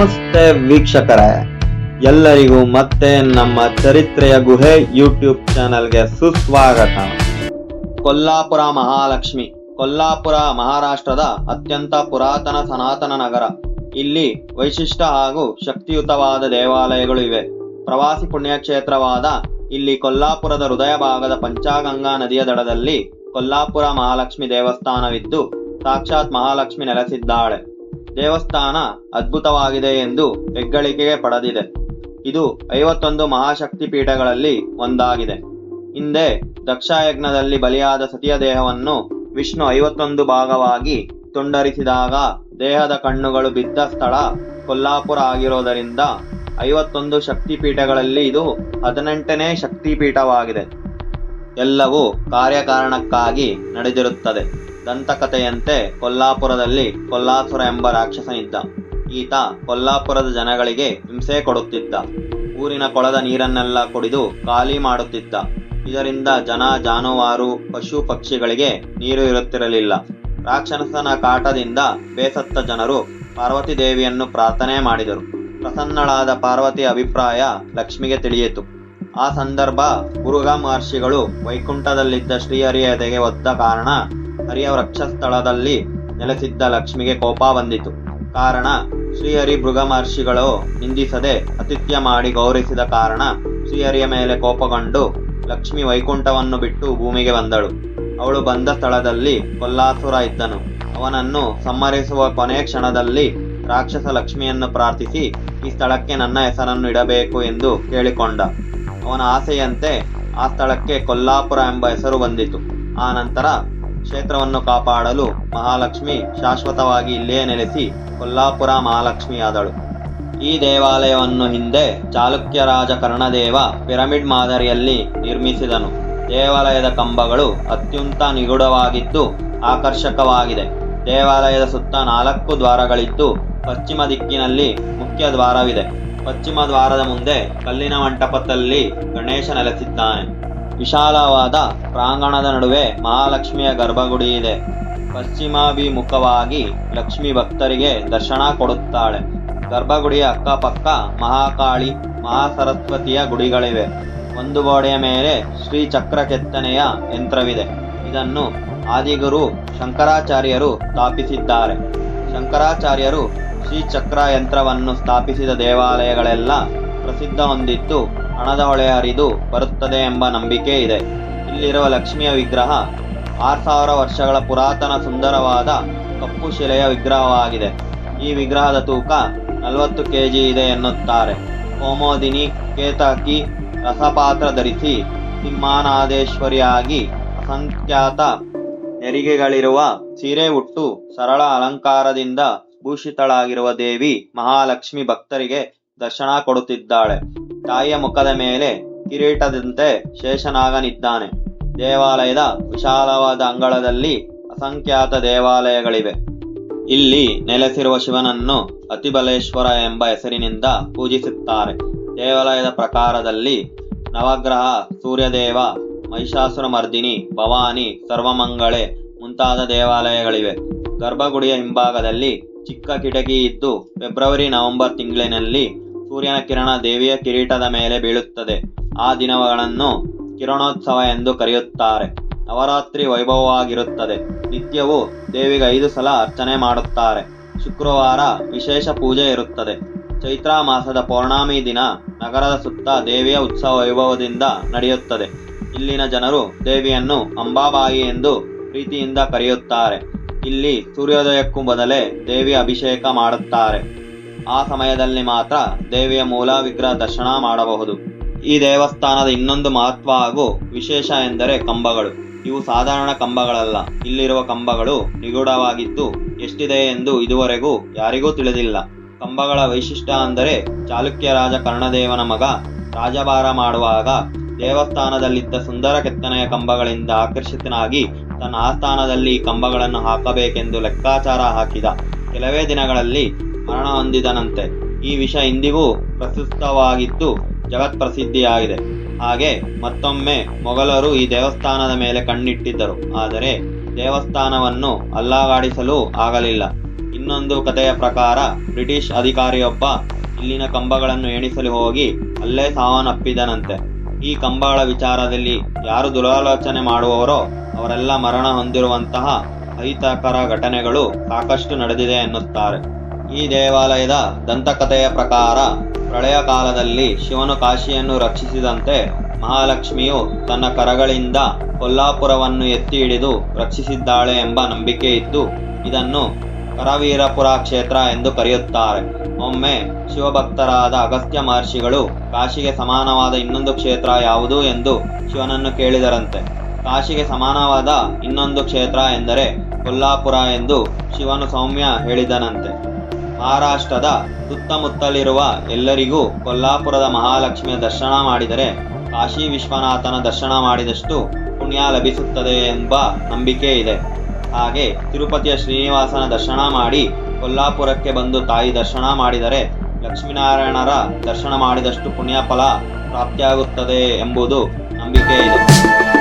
ನಮಸ್ತೆ ವೀಕ್ಷಕರೇ. ಎಲ್ಲರಿಗೂ ಮತ್ತೆ ನಮ್ಮ ಚರಿತ್ರೆಯ ಗುಹೆ ಯೂಟ್ಯೂಬ್ ಚಾನೆಲ್ಗೆ ಸುಸ್ವಾಗತ. ಕೊಲ್ಲಾಪುರ ಮಹಾಲಕ್ಷ್ಮಿ. ಕೊಲ್ಲಾಪುರ ಮಹಾರಾಷ್ಟ್ರದ ಅತ್ಯಂತ ಪುರಾತನ ಸನಾತನ ನಗರ. ಇಲ್ಲಿ ವೈಶಿಷ್ಟ್ಯ ಹಾಗೂ ಶಕ್ತಿಯುತವಾದ ದೇವಾಲಯಗಳು ಇವೆ. ಪ್ರವಾಸಿ ಪುಣ್ಯಕ್ಷೇತ್ರವಾದ ಇಲ್ಲಿ ಕೊಲ್ಲಾಪುರದ ಹೃದಯ ಭಾಗದ ಪಂಚಾಗಂಗಾ ನದಿಯ ದಡದಲ್ಲಿ ಕೊಲ್ಲಾಪುರ ಮಹಾಲಕ್ಷ್ಮಿ ದೇವಸ್ಥಾನವಿದ್ದು, ಸಾಕ್ಷಾತ್ ಮಹಾಲಕ್ಷ್ಮಿ ನೆಲೆಸಿದ್ದಾಳೆ. ದೇವಸ್ಥಾನ ಅದ್ಭುತವಾಗಿದೆ ಎಂದು ಹೆಗ್ಗಳಿಕೆಗೆ ಪಡೆದಿದೆ. ಇದು ಐವತ್ತೊಂದು ಮಹಾಶಕ್ತಿ ಪೀಠಗಳಲ್ಲಿ ಒಂದಾಗಿದೆ. ಹಿಂದೆ ದಕ್ಷಯಜ್ಞದಲ್ಲಿ ಬಲಿಯಾದ ಸತಿಯ ದೇಹವನ್ನು ವಿಷ್ಣು ಐವತ್ತೊಂದು ಭಾಗವಾಗಿ ತುಂಡರಿಸಿದಾಗ ದೇಹದ ಕಣ್ಣುಗಳು ಬಿದ್ದ ಸ್ಥಳ ಕೊಲ್ಲಾಪುರ ಆಗಿರೋದರಿಂದ ಐವತ್ತೊಂದು ಶಕ್ತಿಪೀಠಗಳಲ್ಲಿ ಇದು ಹದಿನೆಂಟನೇ ಶಕ್ತಿಪೀಠವಾಗಿದೆ ಎಲ್ಲವೂ ಕಾರ್ಯಕಾರಣಕ್ಕಾಗಿ ನಡೆದಿರುತ್ತದೆ. ದಂತಕಥೆಯಂತೆ ಕೊಲ್ಲಾಪುರದಲ್ಲಿ ಕೊಲ್ಲಾಸುರ ಎಂಬ ರಾಕ್ಷಸನಿದ್ದ ಈತ ಕೊಲ್ಲಾಪುರದ ಜನಗಳಿಗೆ ಹಿಂಸೆ ಕೊಡುತ್ತಿದ್ದ. ಊರಿನ ಕೊಳದ ನೀರನ್ನೆಲ್ಲ ಕುಡಿದು ಖಾಲಿ ಮಾಡುತ್ತಿದ್ದ. ಇದರಿಂದ ಜನ, ಜಾನುವಾರು, ಪಶು ಪಕ್ಷಿಗಳಿಗೆ ನೀರು ಇರುತ್ತಿರಲಿಲ್ಲ. ರಾಕ್ಷಸನ ಕಾಟದಿಂದ ಬೇಸತ್ತ ಜನರು ಪಾರ್ವತಿ ದೇವಿಯನ್ನು ಪ್ರಾರ್ಥನೆ ಮಾಡಿದರು. ಪ್ರಸನ್ನಳಾದ ಪಾರ್ವತಿ ಅಭಿಪ್ರಾಯ ಲಕ್ಷ್ಮಿಗೆ ತಿಳಿಯಿತು. ಆ ಸಂದರ್ಭ ಗುರುಗ ಮಹರ್ಷಿಗಳು ವೈಕುಂಠದಲ್ಲಿದ್ದ ಶ್ರೀಹರಿಯ ಎದೆಗೆ ಒದ್ದ ಕಾರಣ ಹರಿಯ ವೃಕ್ಷಸ್ಥಳದಲ್ಲಿ ನೆಲೆಸಿದ್ದ ಲಕ್ಷ್ಮಿಗೆ ಕೋಪ ಬಂದಿತು. ಕಾರಣ, ಶ್ರೀಹರಿ ಮೃಗ ಮಹರ್ಷಿಗಳು ನಿಂದಿಸದೆ ಅತಿಥ್ಯ ಮಾಡಿ ಗೌರವಿಸಿದ ಕಾರಣ ಶ್ರೀಹರಿಯ ಮೇಲೆ ಕೋಪಗೊಂಡು ಲಕ್ಷ್ಮಿ ವೈಕುಂಠವನ್ನು ಬಿಟ್ಟು ಭೂಮಿಗೆ ಬಂದಳು. ಅವಳು ಬಂದ ಸ್ಥಳದಲ್ಲಿ ಕೊಲ್ಲಾಸುರ ಇದ್ದನು. ಅವನನ್ನು ಸಂಹರಿಸುವ ಕೊನೆ ಕ್ಷಣದಲ್ಲಿ ರಾಕ್ಷಸ ಲಕ್ಷ್ಮಿಯನ್ನು ಪ್ರಾರ್ಥಿಸಿ, ಈ ಸ್ಥಳಕ್ಕೆ ನನ್ನ ಹೆಸರನ್ನು ಇಡಬೇಕು ಎಂದು ಕೇಳಿಕೊಂಡ. ಅವನ ಆಸೆಯಂತೆ ಆ ಸ್ಥಳಕ್ಕೆ ಕೊಲ್ಲಾಪುರ ಎಂಬ ಹೆಸರು ಬಂದಿತು. ಆ ನಂತರ ಕ್ಷೇತ್ರವನ್ನು ಕಾಪಾಡಲು ಮಹಾಲಕ್ಷ್ಮಿ ಶಾಶ್ವತವಾಗಿ ಇಲ್ಲೇ ನೆಲೆಸಿ ಕೊಲ್ಲಾಪುರ ಮಹಾಲಕ್ಷ್ಮಿಯಾದಳು. ಈ ದೇವಾಲಯವನ್ನು ಹಿಂದೆ ಚಾಲುಕ್ಯ ರಾಜ ಕರ್ಣದೇವ ಪಿರಮಿಡ್ ಮಾದರಿಯಲ್ಲಿ ನಿರ್ಮಿಸಿದನು. ದೇವಾಲಯದ ಕಂಬಗಳು ಅತ್ಯಂತ ನಿಗೂಢವಾಗಿದ್ದು ಆಕರ್ಷಕವಾಗಿದೆ. ದೇವಾಲಯದ ಸುತ್ತ ನಾಲ್ಕು ದ್ವಾರಗಳಿದ್ದು ಪಶ್ಚಿಮ ದಿಕ್ಕಿನಲ್ಲಿ ಮುಖ್ಯ ದ್ವಾರವಿದೆ. ಪಶ್ಚಿಮ ದ್ವಾರದ ಮುಂದೆ ಕಲ್ಲಿನ ಮಂಟಪದಲ್ಲಿ ಗಣೇಶ ನೆಲೆಸಿದ್ದಾನೆ. ವಿಶಾಲವಾದ ಪ್ರಾಂಗಣದ ನಡುವೆ ಮಹಾಲಕ್ಷ್ಮಿಯ ಗರ್ಭಗುಡಿ ಇದೆ. ಪಶ್ಚಿಮಾಭಿಮುಖವಾಗಿ ಲಕ್ಷ್ಮಿ ಭಕ್ತರಿಗೆ ದರ್ಶನ ಕೊಡುತ್ತಾಳೆ. ಗರ್ಭಗುಡಿಯ ಅಕ್ಕಪಕ್ಕ ಮಹಾಕಾಳಿ, ಮಹಾಸರಸ್ವತಿಯ ಗುಡಿಗಳಿವೆ. ಒಂದು ಗೋಡೆಯ ಮೇಲೆ ಶ್ರೀ ಚಕ್ರ ಕೆತ್ತನೆಯ ಯಂತ್ರವಿದೆ. ಇದನ್ನು ಆದಿಗುರು ಶಂಕರಾಚಾರ್ಯರು ಸ್ಥಾಪಿಸಿದ್ದಾರೆ. ಶಂಕರಾಚಾರ್ಯರು ಶ್ರೀ ಚಕ್ರ ಯಂತ್ರವನ್ನು ಸ್ಥಾಪಿಸಿದ ದೇವಾಲಯಗಳೆಲ್ಲ ಪ್ರಸಿದ್ಧ ಹೊಂದಿದ್ದು ಹಣದ ಹೊಳೆ ಹರಿದು ಬರುತ್ತದೆ ಎಂಬ ನಂಬಿಕೆ ಇದೆ. ಇಲ್ಲಿರುವ ಲಕ್ಷ್ಮಿಯ ವಿಗ್ರಹ ಆರು ಸಾವಿರ ವರ್ಷಗಳ ಪುರಾತನ ಸುಂದರವಾದ ಕಪ್ಪು ಶಿಲೆಯ ವಿಗ್ರಹವಾಗಿದೆ. ಈ ವಿಗ್ರಹದ ತೂಕ ನಲವತ್ತು ಕೆಜಿ ಇದೆ ಎನ್ನುತ್ತಾರೆ. ಕೋಮೋದಿನಿ ಕೇತಾಕಿ ರಸಪಾತ್ರ ಧರಿಸಿ ಸಿಂಹಾನಾದೇಶ್ವರಿಯಾಗಿ ಅಸಂಖ್ಯಾತ ನೆರಿಗೆಗಳಿರುವ ಸೀರೆ ಉಟ್ಟು ಸರಳ ಅಲಂಕಾರದಿಂದ ಭೂಷಿತಳಾಗಿರುವ ದೇವಿ ಮಹಾಲಕ್ಷ್ಮಿ ಭಕ್ತರಿಗೆ ದರ್ಶನ ಕೊಡುತ್ತಿದ್ದಾಳೆ. ತಾಯಿಯ ಮುಖದ ಮೇಲೆ ಕಿರೀಟದಂತೆ ಶೇಷನಾಗನಿದ್ದಾನೆ. ದೇವಾಲಯದ ವಿಶಾಲವಾದ ಅಂಗಳದಲ್ಲಿ ಅಸಂಖ್ಯಾತ ದೇವಾಲಯಗಳಿವೆ. ಇಲ್ಲಿ ನೆಲೆಸಿರುವ ಶಿವನನ್ನು ಅತಿಬಲೇಶ್ವರ ಎಂಬ ಹೆಸರಿನಿಂದ ಪೂಜಿಸುತ್ತಾರೆ. ದೇವಾಲಯದ ಪ್ರಕಾರದಲ್ಲಿ ನವಗ್ರಹ, ಸೂರ್ಯದೇವ ಮಹಿಷಾಸುರಮರ್ದಿನಿ ಭವಾನಿ, ಸರ್ವಮಂಗಳೆ ಮುಂತಾದ ದೇವಾಲಯಗಳಿವೆ. ಗರ್ಭಗುಡಿಯ ಹಿಂಭಾಗದಲ್ಲಿ ಚಿಕ್ಕ ಕಿಟಕಿ ಇದ್ದು, ಫೆಬ್ರವರಿ, ನವೆಂಬರ್ ತಿಂಗಳಿನಲ್ಲಿ ಸೂರ್ಯನ ಕಿರಣ ದೇವಿಯ ಕಿರೀಟದ ಮೇಲೆ ಬೀಳುತ್ತದೆ. ಆ ದಿನಗಳನ್ನು ಕಿರಣೋತ್ಸವ ಎಂದು ಕರೆಯುತ್ತಾರೆ. ನವರಾತ್ರಿ ವೈಭವವಾಗಿರುತ್ತದೆ. ನಿತ್ಯವೂ ದೇವಿಗೆ ಐದು ಸಲ ಅರ್ಚನೆ ಮಾಡುತ್ತಾರೆ. ಶುಕ್ರವಾರ ವಿಶೇಷ ಪೂಜೆ ಇರುತ್ತದೆ. ಚೈತ್ರ ಮಾಸದ ಪೌರ್ಣಾಮಿ ದಿನ ನಗರದ ಸುತ್ತ ದೇವಿಯ ಉತ್ಸವ ವೈಭವದಿಂದ ನಡೆಯುತ್ತದೆ. ಇಲ್ಲಿನ ಜನರು ದೇವಿಯನ್ನು ಅಂಬಾಬಾಯಿ ಎಂದು ಪ್ರೀತಿಯಿಂದ ಕರೆಯುತ್ತಾರೆ. ಇಲ್ಲಿ ಸೂರ್ಯೋದಯಕ್ಕೂ ಮೊದಲೇ ದೇವಿ ಅಭಿಷೇಕ ಮಾಡುತ್ತಾರೆ. ಆ ಸಮಯದಲ್ಲಿ ಮಾತ್ರ ದೇವಿಯ ಮೂಲ ವಿಗ್ರಹ ದರ್ಶನ ಮಾಡಬಹುದು. ಈ ದೇವಸ್ಥಾನದ ಇನ್ನೊಂದು ಮಹತ್ವ ಹಾಗೂ ವಿಶೇಷ ಎಂದರೆ ಕಂಬಗಳು. ಇವು ಸಾಧಾರಣ ಕಂಬಗಳಲ್ಲ. ಇಲ್ಲಿರುವ ಕಂಬಗಳು ನಿಗೂಢವಾಗಿದ್ದು ಎಷ್ಟಿದೆ ಎಂದು ಇದುವರೆಗೂ ಯಾರಿಗೂ ತಿಳಿದಿಲ್ಲ. ಕಂಬಗಳ ವೈಶಿಷ್ಟ್ಯ ಅಂದರೆ ಚಾಲುಕ್ಯ ರಾಜ ಕರ್ಣದೇವನ ಮಗ ರಾಜಭಾರ ಮಾಡುವಾಗ ದೇವಸ್ಥಾನದಲ್ಲಿದ್ದ ಸುಂದರ ಕೆತ್ತನೆಯ ಕಂಬಗಳಿಂದ ಆಕರ್ಷಿತನಾಗಿ ತನ್ನ ಆಸ್ಥಾನದಲ್ಲಿ ಕಂಬಗಳನ್ನು ಹಾಕಬೇಕೆಂದು ಲೆಕ್ಕಾಚಾರ ಹಾಕಿದ. ಕೆಲವೇ ದಿನಗಳಲ್ಲಿ ಮರಣ ಹೊಂದಿದನಂತೆ. ಈ ವಿಷ ಇಂದಿಗೂ ಪ್ರಸ್ತುತವಾಗಿದ್ದು ಜಗತ್ ಪ್ರಸಿದ್ಧಿಯಾಗಿದೆ. ಹಾಗೆ ಮತ್ತೊಮ್ಮೆ ಮೊಘಲರು ಈ ದೇವಸ್ಥಾನದ ಮೇಲೆ ಕಣ್ಣಿಟ್ಟಿದ್ದರು. ಆದರೆ ದೇವಸ್ಥಾನವನ್ನು ಅಲ್ಲಾಗಾಡಿಸಲು ಆಗಲಿಲ್ಲ. ಇನ್ನೊಂದು ಕಥೆಯ ಪ್ರಕಾರ ಬ್ರಿಟಿಷ್ ಅಧಿಕಾರಿಯೊಬ್ಬ ಇಲ್ಲಿನ ಕಂಬಗಳನ್ನು ಎಣಿಸಲು ಹೋಗಿ ಅಲ್ಲೇ ಸಾವನ್ನಪ್ಪಿದನಂತೆ. ಈ ಕಂಬಗಳ ವಿಚಾರದಲ್ಲಿ ಯಾರು ದುರಾಲೋಚನೆ ಮಾಡುವವರೋ ಅವರೆಲ್ಲ ಮರಣ ಹೊಂದಿರುವಂತಹ ಅಹಿತಕರ ಘಟನೆಗಳು ಸಾಕಷ್ಟು ನಡೆದಿದೆ ಎನ್ನುತ್ತಾರೆ. ಈ ದೇವಾಲಯದ ದಂತಕಥೆಯ ಪ್ರಕಾರ ಪ್ರಳಯ ಕಾಲದಲ್ಲಿ ಶಿವನು ಕಾಶಿಯನ್ನು ರಕ್ಷಿಸಿದಂತೆ ಮಹಾಲಕ್ಷ್ಮಿಯು ತನ್ನ ಕರಗಳಿಂದ ಕೊಲ್ಲಾಪುರವನ್ನು ಎತ್ತಿ ಹಿಡಿದು ರಕ್ಷಿಸಿದ್ದಾಳೆ ಎಂಬ ನಂಬಿಕೆ ಇದ್ದು, ಇದನ್ನು ಕರವೀರಪುರ ಕ್ಷೇತ್ರ ಎಂದು ಕರೆಯುತ್ತಾರೆ. ಒಮ್ಮೆ ಶಿವಭಕ್ತರಾದ ಅಗಸ್ತ್ಯ ಮಹರ್ಷಿಗಳು ಕಾಶಿಗೆ ಸಮಾನವಾದ ಇನ್ನೊಂದು ಕ್ಷೇತ್ರ ಯಾವುದು ಎಂದು ಶಿವನನ್ನು ಕೇಳಿದರಂತೆ. ಕಾಶಿಗೆ ಸಮಾನವಾದ ಇನ್ನೊಂದು ಕ್ಷೇತ್ರ ಎಂದರೆ ಕೊಲ್ಲಾಪುರ ಎಂದು ಶಿವನು ಸೌಮ್ಯ ಹೇಳಿದನಂತೆ. ಮಹಾರಾಷ್ಟ್ರದ ಸುತ್ತಮುತ್ತಲಿರುವ ಎಲ್ಲರಿಗೂ ಕೊಲ್ಲಾಪುರದ ಮಹಾಲಕ್ಷ್ಮಿಯ ದರ್ಶನ ಮಾಡಿದರೆ ಕಾಶಿ ವಿಶ್ವನಾಥನ ದರ್ಶನ ಮಾಡಿದಷ್ಟು ಪುಣ್ಯ ಲಭಿಸುತ್ತದೆ ಎಂಬ ನಂಬಿಕೆ ಇದೆ. ಹಾಗೆ ತಿರುಪತಿಯ ಶ್ರೀನಿವಾಸನ ದರ್ಶನ ಮಾಡಿ ಕೊಲ್ಲಾಪುರಕ್ಕೆ ಬಂದು ತಾಯಿ ದರ್ಶನ ಮಾಡಿದರೆ ಲಕ್ಷ್ಮೀನಾರಾಯಣರ ದರ್ಶನ ಮಾಡಿದಷ್ಟು ಪುಣ್ಯ ಫಲ ಪ್ರಾಪ್ತಿಯಾಗುತ್ತದೆ ಎಂಬುದು ನಂಬಿಕೆ ಇದೆ.